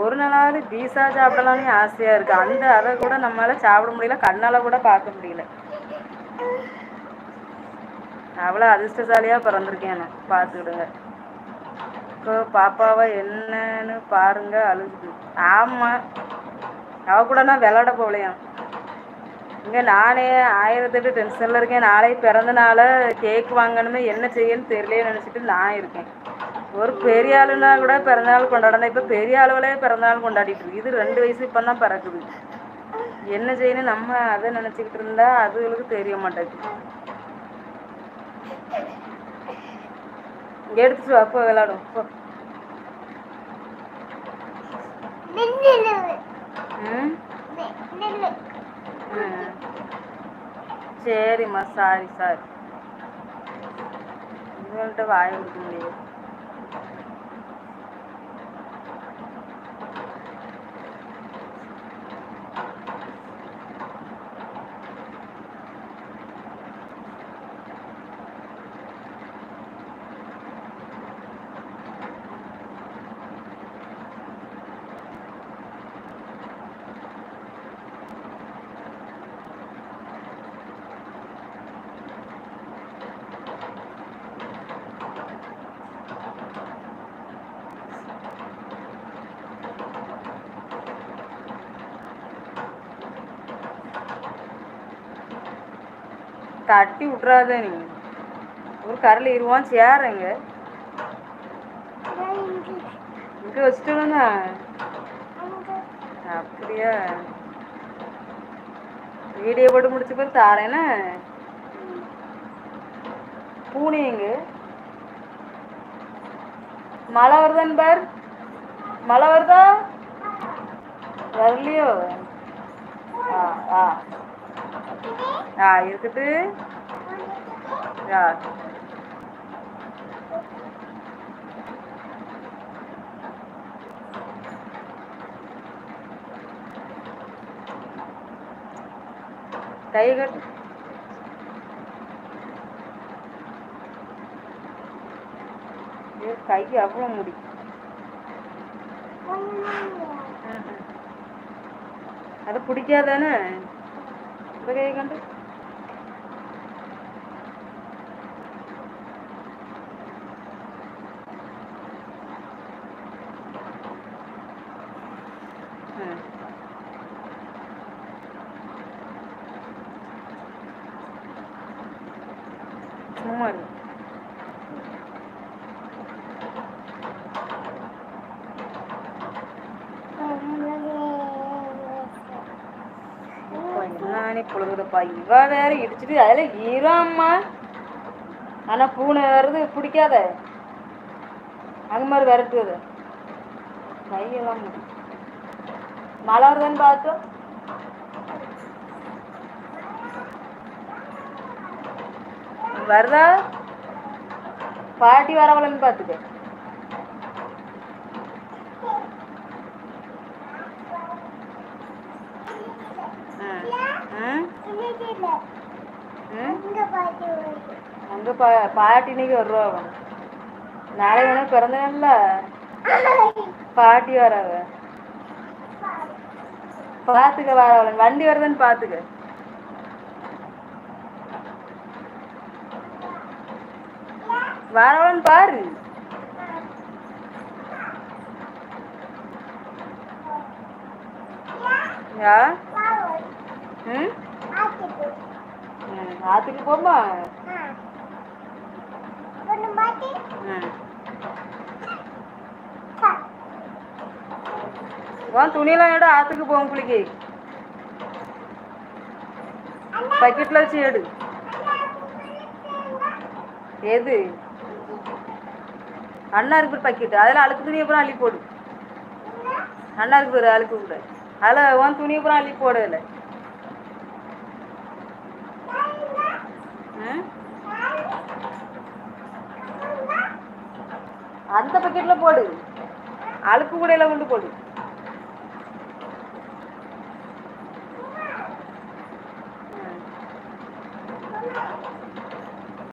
ஒரு நாளாவது பீஸா சாப்பிடலாம்னு ஆசையா இருக்கு. அந்த அதை கூட நம்மளால சாப்பிட முடியல கண்ணால கூட பார்க்க முடியல. அவ்வளோ அதிர்ஷ்டசாலியா பிறந்திருக்கேன் நான். பார்த்துக்கிடுங்க. இப்போ பாப்பாவை என்னன்னு பாருங்க அழுகுது ஆமா. அவ கூட நான் விளையாட போகலையாம் இங்க நானே ஆயிரத்தெட்டு டென்ஷன்ல இருக்கேன். நாளை பிறந்த நாளை கேக் வாங்கணுமே என்ன செய்யன்னு தெரியலையே நினைச்சிட்டு நான் இருக்கேன். ஒரு பெரிய ஆளுனா கூட பிறந்தநாள் கொண்டாடணும். இப்போ பெரிய ஆளுகளே பிறந்தநாள் கொண்டாடிட்டு இருக்கு. இது ரெண்டு வயசு இப்போ தான் பிறக்குது. என்ன செய்யணும்? நம்ம அதை நினச்சிக்கிட்டு இருந்தா அதுகளுக்கு தெரிய மாட்டேங்குது. எடுத்துட்டு அப்போ விளையாடும் போ ம் ம். சரிம்மா சாரி சாரி. இவங்கள்ட்ட வாய் கொடுக்க முடியாது தட்டி விட்றாத நீ. ஒரு கரையில் இருவான் சேரங்க இங்கே வச்சுட்டோம்னா? அப்படியா? வீடியோ போட்டு முடிச்ச பிறகு தாரேன்னா பூனைங்க மழை வருதான்னு பார் மழை வருதா? வரலையோ? ஆ ஆ. ஆ இருக்கட்டு ஆ. கை கட்டு கை அவ்வளோ முடி. அது பிடிக்காதானே? இந்த கை கண்டு ம். சும்மா இரு. இவ வேற இடிச்சிட்டு அதுல ஈரம்மா ஆனா பூனை வருது பிடிக்காத. அங்க மாதிரி விரட்டுது கையெல்லாம் மழை வருதுன்னு பார்த்தோம். வருதா? பாட்டி வரவளன்னு பார்த்துக்க ம் ம் ம் அங்க பா பாட்டி இன்னைக்கு வருவா அவன் நாளை வேணா பிறந்த நாள்ல பாட்டி வராவ பாத்துக்க வரவள வண்டி வருதுன்னு பாத்துக்க வரவளன்னு பாரு யா ம், ஆத்துக்கு போமா உன் துணியெல்லாம் எடு ஆத்துக்கு போகும் குளிக்கு. பக்கெட்ல வச்சு எடு. எது? அண்ணா இருக்கு பக்கெட் அதில் அழுக்கு துணியை அப்புறம் அள்ளி போடு. அண்ணா இருக்கு அழுக்கு கூட. அதில் உன் துணியை அப்புறம் அள்ளி போடு அதில் ம் அந்த பக்கெட்ல போடு. அழுக்கு கூடையில கொண்டு போடு.